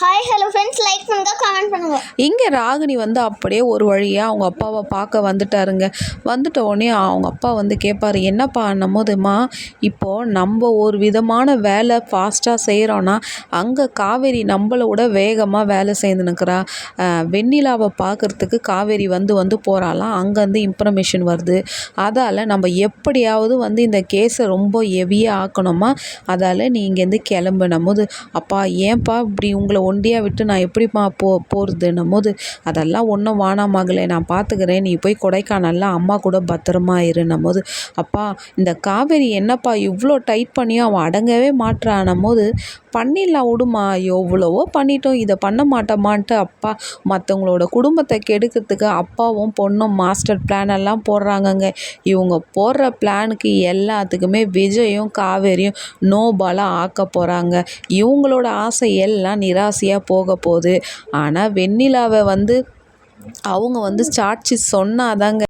Hi hello friends like பண்ணுங்க comment பண்ணுங்க. இங்கே ராகினி வந்து அப்படியே ஒரு வழியாக அவங்க அப்பாவை பார்க்க வந்துட்டாருங்க. வந்துட்ட உடனே அவங்க அப்பா வந்து கேட்பாரு என்னப்பா நம்மதுமா இப்போது நம்ம ஒரு விதமான வேலை ஃபாஸ்ட்டாக செய்கிறோன்னா அங்கே காவேரி நம்மளை விட வேகமாக வேலை செய்துனுக்கிறா வெண்ணிலாவை பார்க்குறதுக்கு காவேரி வந்து வந்து போகிறாளாம் அங்கேருந்து இன்ஃபர்மேஷன் வருது. அதால் நம்ம எப்படியாவது வந்து இந்த கேஸை ரொம்ப ஹெவியாக ஆக்கணுமா? அதால் நீ இங்கேருந்து கிளம்புனும் போது அப்பா ஏன்பா இப்படி உங்களை ஒண்டியாக விட்டு நான் எப்படிப்பா போ போகிறதுன்னும் போது அதெல்லாம் ஒன்றும் வானாம் நான் பார்த்துக்கிறேன் நீ போய் கொடைக்கானலில் அம்மா கூட பத்திரமா இருன்னும் போது அப்பா இந்த காவேரி என்னப்பா இவ்வளோ டைட் பண்ணியும் அவன் அடங்கவே மாட்றான்னும் போது பண்ணிடலாம் விடுமா எவ்வளவோ பண்ணிட்டோம். இதை பண்ண மாட்டோமான்ட்டு அப்பா மற்றவங்களோட குடும்பத்தை கெடுக்கிறதுக்கு அப்பாவும் பொண்ணும் மாஸ்டர் பிளான் எல்லாம் போடுறாங்கங்க. இவங்க போடுற பிளானுக்கு எல்லாத்துக்குமே விஜயும் காவேரியும் நோபாலாக ஆக்க போகிறாங்க இவங்களோட ஆசை எல்லாம் நிராசையாக போக போகுது. ஆனால் வெண்ணிலாவை வந்து அவங்க வந்து சாட்சி சொன்னாதாங்க.